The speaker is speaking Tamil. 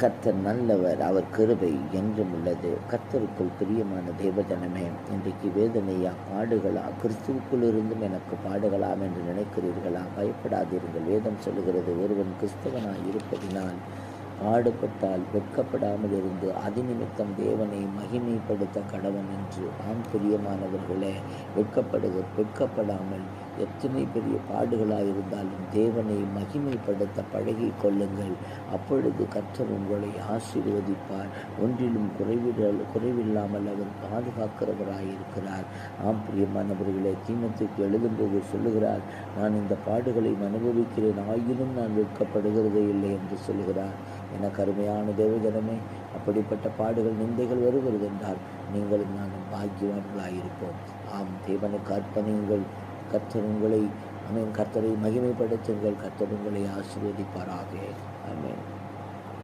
கர்த்தர் நல்லவர் அவர் கிருபை என்றும் உள்ளது. கர்த்தருக்குள் பிரியமான தேவஜனமே இன்றைக்கு வேதனையா பாடுகளா கிறிஸ்துவுக்குள் இருந்தும் எனக்கு பாடுகளாம் என்று நினைக்கிறீர்களா? பயப்படாதீர்கள். வேதம் சொல்லுகிறது ஒருவன் கிறிஸ்தவனாய் இருப்பதினால் பாடுபட்டால் வெட்கப்படாமல் இருந்து அதிநிமித்தம் தேவனை மகிமைப்படுத்த கடவன் என்று. ஆம் பிரியமானவர்களே வெட்கப்படுக வெட்கப்படாமல் எத்தனை பெரிய பாடுகளாக இருந்தாலும் தேவனை மகிமைப்படுத்த பழகி கொள்ளுங்கள். அப்பொழுது கர்த்தர் உங்களை ஆசீர்வதிப்பார். ஒன்றிலும் குறைவிடல் குறைவில்லாமல் அவர் பாதுகாக்கிறவராயிருக்கிறார். ஆம் பிரியமானவர்களே தீமத்துக்கு எழுதும்போது சொல்லுகிறார் நான் இந்த பாடுகளை அனுபவிக்கிறேன். ஆயினும் நான் வெட்கப்படுகிறதே இல்லை என்று சொல்லுகிறார். என கருமையான தேவஜனமே அப்படிப்பட்ட பாடுகள் நிந்தைகள் வருகிறது என்றால் நீங்களும் நானும் பாக்கியவான்களாயிருப்போம். ஆம் தேவனுக்கு அர்ப்பணியுங்கள். கர்த்தர் உங்களை அமீன் கர்த்தரை மகிமைப்படுத்துங்கள். கர்த்தர் உங்களை ஆசீர்வதிப்பாராக.